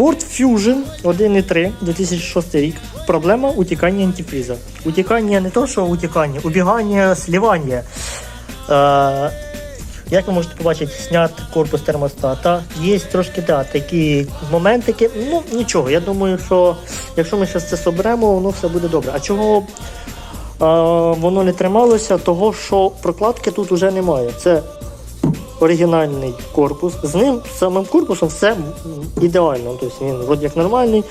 Ford Fusion 1.3 2006 рік. Проблема утікання антифріза. Утікання не то, що утікання, убігання, слівання. Е, як ви можете побачити, снят корпус термостата. Є трошки да, такі моментики. Ну нічого. Я думаю, що якщо ми зараз це соберемо, воно все буде добре. А чого е, воно не трималося? Того, що прокладки тут вже немає. Це оригінальний корпус. З ним самим корпусом все ідеально. Тобто він вроді як нормальний,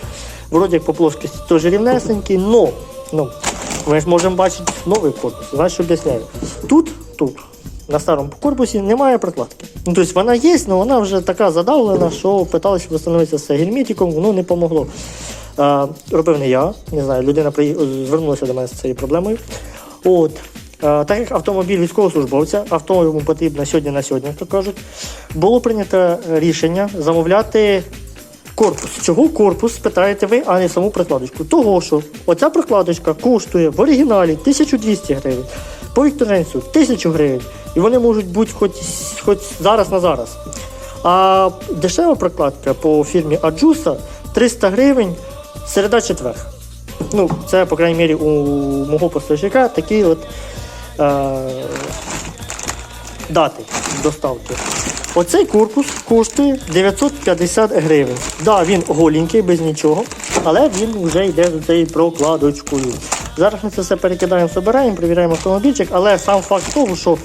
вроді як по плоскості теж рівнесенький, но ну, ми ж можемо бачити новий корпус. Знаєш, що об'ясняю. Тут, тут, на старому корпусі немає прокладки. Ну, тобто вона є, але вона вже така задавлена, що питалися встановитися з гельмітиком, воно не помогло. Робив не я, не знаю, людина звернулася до мене з цією проблемою. От. А, так як автомобіль військовослужбовця, авто йому потрібно сьогодні на сьогодні, то кажуть, було прийнято рішення замовляти корпус. Чого корпус, спитаєте ви, а не саму прокладочку? Того, що оця прокладочка коштує в оригіналі 1200 гривень, по Вікторенцю 1000 гривень, і вони можуть бути хоч, хоч зараз на зараз. А дешева прокладка по фірмі Аджуса 300 гривень середа четвер. Ну, це, по крайній мірі, у мого поставщика такі от е, дати доставки. Оцей корпус коштує 950 гривень. Да, він голенький, без нічого, але він вже йде з цією прокладочкою. Зараз ми це все перекидаємо, збираємо, перевіряємо автомобільчик, але сам факт того, що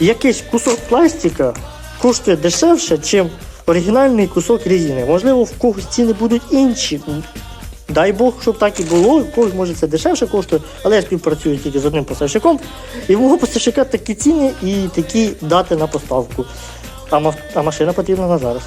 якийсь кусок пластика коштує дешевше, ніж оригінальний кусок резини. Можливо, в когось ціни будуть інші. Дай Бог, щоб так і було. Когось може це дешевше коштує, але я співпрацюю тільки з одним поставщиком. І в мого поставщика такі ціни і такі дати на поставку. А машина потрібна на зараз.